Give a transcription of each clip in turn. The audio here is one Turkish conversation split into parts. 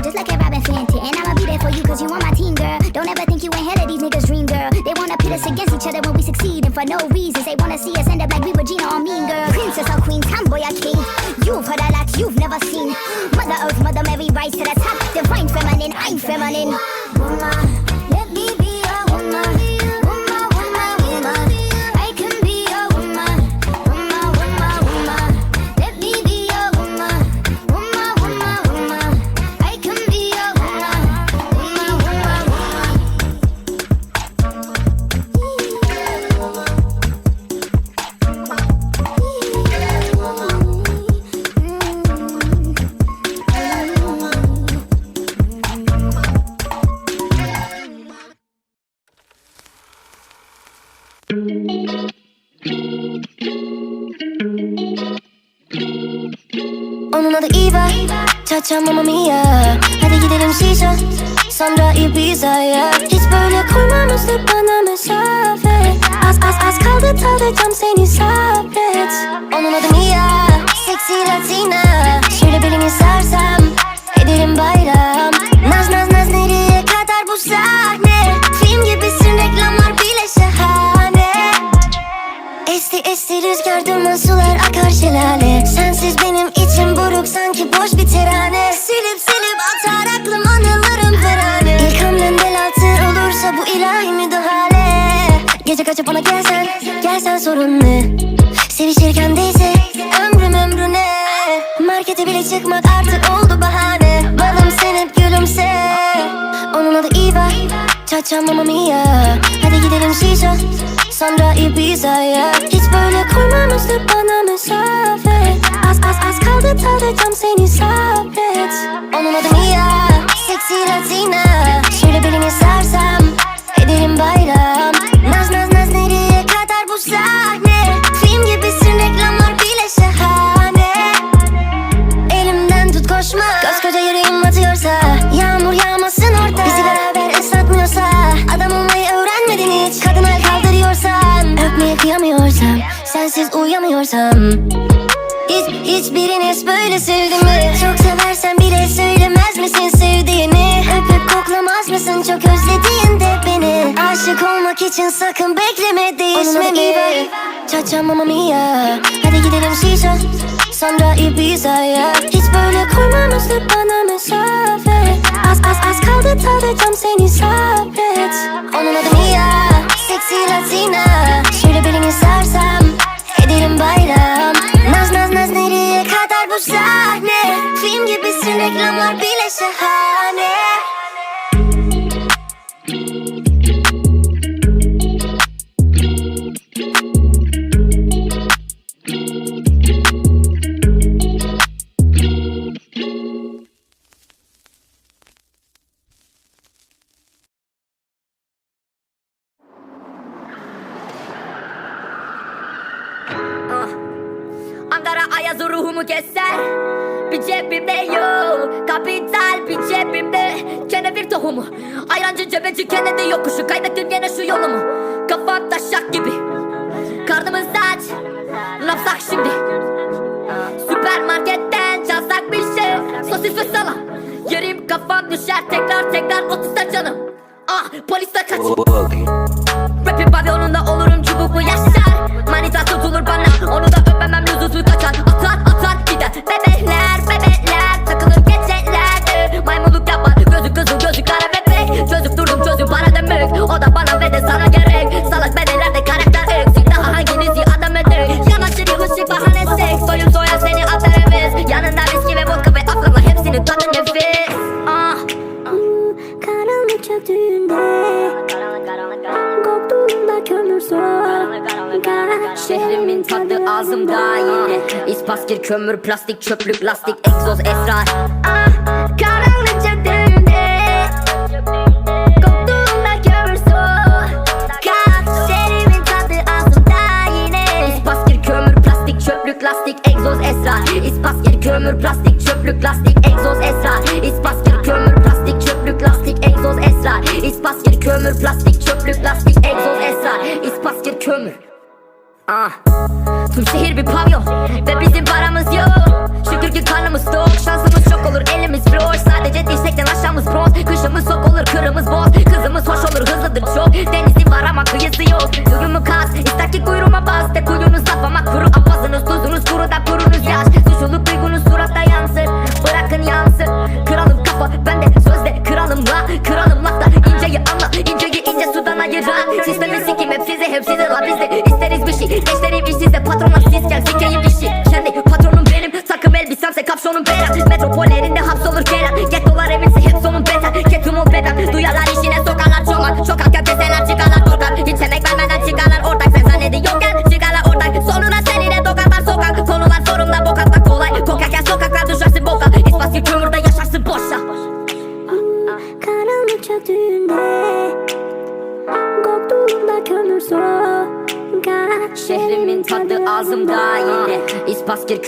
girl, just like a Robin Fenton. And I'ma be there for you, cause you on my team, girl. Don't ever think you ain't hell of these niggas' dream, girl. They wanna pit us against each other when we succeed, and for no reasons. They wanna see us end up like we were Gina or Mean Girl. Princess or queen, tomboy or king. You've heard a lot you've never seen. Mother Earth, Mother Mary, rise to the top. Divine feminine, I'm feminine. Woman, let me Onun adı Eva. Çaça Mamma Mia. Hadi gidelim Sisa Sandra Ibiza'ya. Hiç böyle koymamıştı bana mesafe. Az az az kaldı tadacağım seni sabret. Onun adı Mia. Sexy Latina. Şöyle belini sarsam Ederim bayrağı. boş bir terane. Silip silip atar aklım anılarım perane İlk hamlem bel altı olursa bu ilahi müdahale. Gece kaçıp bana gelsen, gelsen sorun ne? Sevişirken değilse ömrüm ömrüne. Markete bile çıkmak artık oldu bahane. Balım sen gülümse. Onun adı Eva Çaça mamma mia Hadi gidelim şişe Sonra Ibiza'ya. Hiç böyle koymam üstü bana mesafe. Az az az Evet seni sabret. Onun adı Mia Seksi Latina. Şöyle belini sarsam Edelim bayram. Naz naz naz nereye kadar bu sahne? Film gibisin reklamlar bile şahane. Elimden tut koşma. Koskoca yüreğim atıyorsa Yağmur yağmasın orada Bizi beraber ıslatmıyorsa Adam olmayı öğrenmedin hiç. Kadın Kadına kaldırıyorsan Öpmeye kıyamıyorsam Sensiz uyuyamıyorsam böyle sevdi mi? Çok seversen bile söylemez misin sevdiğini? Öpüp koklamaz mısın? Çok özlediğinde beni? Aşık olmak için sakın bekleme değişmemi Cha-cha mamma mia Hadi gidelim şişe Sonra Ibiza'ya. Hiç böyle koymamızdı bana mesafe. Az az az kaldı tadacağım seni sabret. Onun adı Mia Seksi Latina. Şöyle belini sarsam Ederim bayram. Naz naz naz nereye bu sahne. Film gibisin reklamlar bile şahane Ankara ayazı ruhumu keser. Bir cebimde yok Kapital bir cebimde. Kenevir tohumu Ayrancı cebeci Kennedy yokuşu. Kaybettim yine şu yolumu Kafam taşak gibi. Karnımız aç Ne şimdi. Süpermarketten çalsak bir şey. Sosis ve salam Yerim kafam düşer. Tekrar tekrar otuzda canım. Ah polisler kaç. Rapin pavyonunda olurum çubuklu yaşar Manita tutulur bana onu da öpemem lüzumsuz kaçar Atar atar gider. Bebekler bebekler Takılır geceler. Maymunluk yapar gözü kızıl gözü kara bebek. Çözüp durdum çözüm para demek O da bana ve de sana gerek. Salak bedelerde karakter eksik Daha hanginizi adam edek Yanaşır yılışık bahanesi Soyun soyar seni atarımız Yanında viski ve vodka ve aklımla hepsinin tadı nefis. Ah. Karanlık çöktüğünde yine İspaskir, kömür, plastik, çöplük, lastik, egzoz, esrar. Ah, karanlık çöktüğünde Koktuğumda kömür soğuk Şehrimin tadı ağzımda yine. İspaskir, kömür, plastik, çöplük, lastik, egzoz, esrar. İspaskir, kömür, plastik, çöplük, lastik, egzoz, esrar. İspaskir, kömür, plastik, çöplük, lastik, egzoz, esrar. İspaskir, kömür, plastik, çöplük, lastik, egzoz, esrar. İspaskir, kömür. Ah. Tüm şehir bir pavyon Ve bizim paramız yok. Şükür ki karnımız tok Şansımız çok olur. Elimiz flor Sadece dirsekten aşağımız bronz. Kışımız sok olur kırımız boz. Kızımız hoş olur hızlıdır çok. Denizi var ama kıyısı yok. Duyumu kas ister ki kuyruğuma bas. De kuyunuz laf ama kuru Apazınız tuzunuz kuru da kurunuz yaş Suçluluk duygunuz suratta yansır Bırakın yansın Kralım kafa ben de sözde kralım la. Kralım lafta inceyi anla. İnceyi ince sudan ayıran Sistemi sikim size hep size la bizde isteriz bir şey. Gençlerim işsizde patronlar sizken sikeyim işi Kendi patronum benim takım elbisemse kapşonum beyaz. Metropollerinde hapsolur gelen Gettolar evinse hep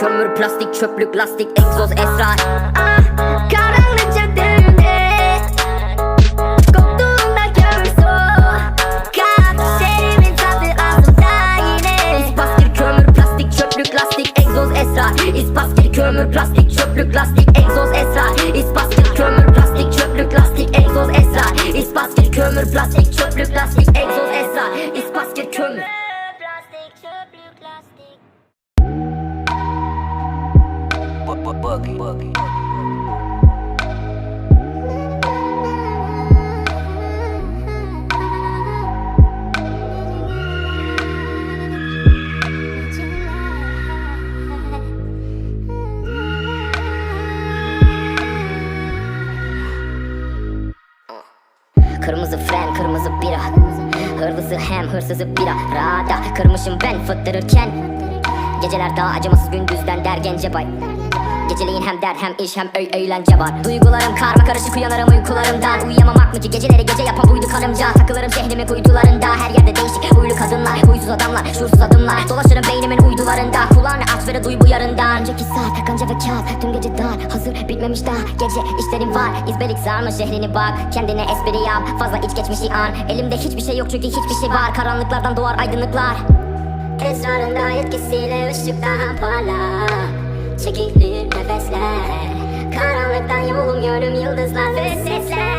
kömür, plastik, çöplük, lastik, egzoz, esrar Ah, Karanlık çöktüğünde Koktuğumda kömür soğuk. Şehrimin tadı ağzımda yine. İspaskir, kömür, plastik, çöplük, lastik, egzoz, esrar İspaskir, kömür, plastik, çöplük, lastik, egzoz, esrar İspaskir, kömür, plastik, çöplük, lastik, egzoz, esrar İspaskir, kömür, plastik, çöplük, lastik, egzoz, esrar İspaskir, kömür Kırmızı fren, kırmızı bira. Hırlısı hem hırsızı bira. Rada kırmışım ben fıttırırken. Geceler daha acımasız gündüzden der gence bay Geceleyin hem dert hem iş hem öy eğlence var. Duygularım karma karışık uyanırım uykularımdan. Uyuyamamak mı ki? Geceleri gece yapan buydu karımca. Takılırım şehrimin kuytularında. Her yerde değişik huylu kadınlar Huysuz adamlar şuursuz adımlar. Dolaşırım beynimin uydularında. Kulağını aç ve duy bu yarından. Önceki saat kanca ve kağıt Tüm gece dar. Hazır bitmemiş daha Gece işlerim var. İzbelik sarma şehrini bak Kendine espri yap. Fazla iç geçmişi an. Elimde hiçbir şey yok çünkü hiçbir şey var. Karanlıklardan doğar aydınlıklar. Esrarında etkisiyle ışık daha parla Çekilir nefesler. Karanlıktan yolum yönüm yıldızlar ve sesler.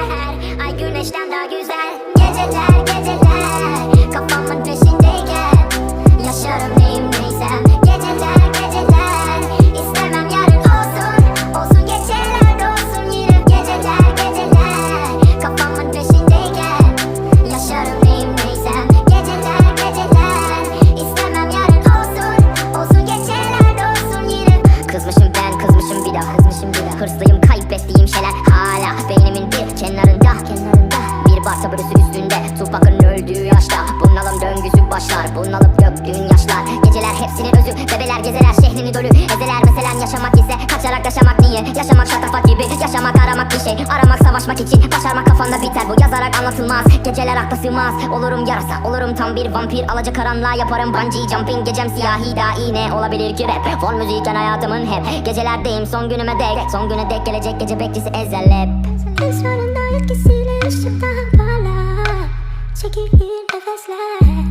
Ay güneşten daha güzel Geceler geceler. Kafamın peşindeyken Bir bar sabırısı üstünde. Tupac'ın öldüğü yaşta Bunalım döngüsü başlar. Bunalım döktüğün yaşlar. Geceler hepsinin özü Bebeler gezeler şehrini dolu Ezeler meselen yaşamak ise Kaçarak yaşamak niye? Yaşamak şatafat gibi Yaşamak aramak bir şey. Aramak savaşmak için Başarmak kafanda biter. Bu yazarak anlatılmaz Geceler akla sığmaz. Olurum yarasa Olurum tam bir vampir. Alaca karanlığa yaparım bungee jumping. Gecem siyahi dahi ne olabilir ki rap? Fon müzikken hayatımın hep Gecelerdeyim. Son günüme dek Son güne dek gelecek gece bekçisi ezel hep Esrarında etkisiyle ışık daha Shaking in the first light.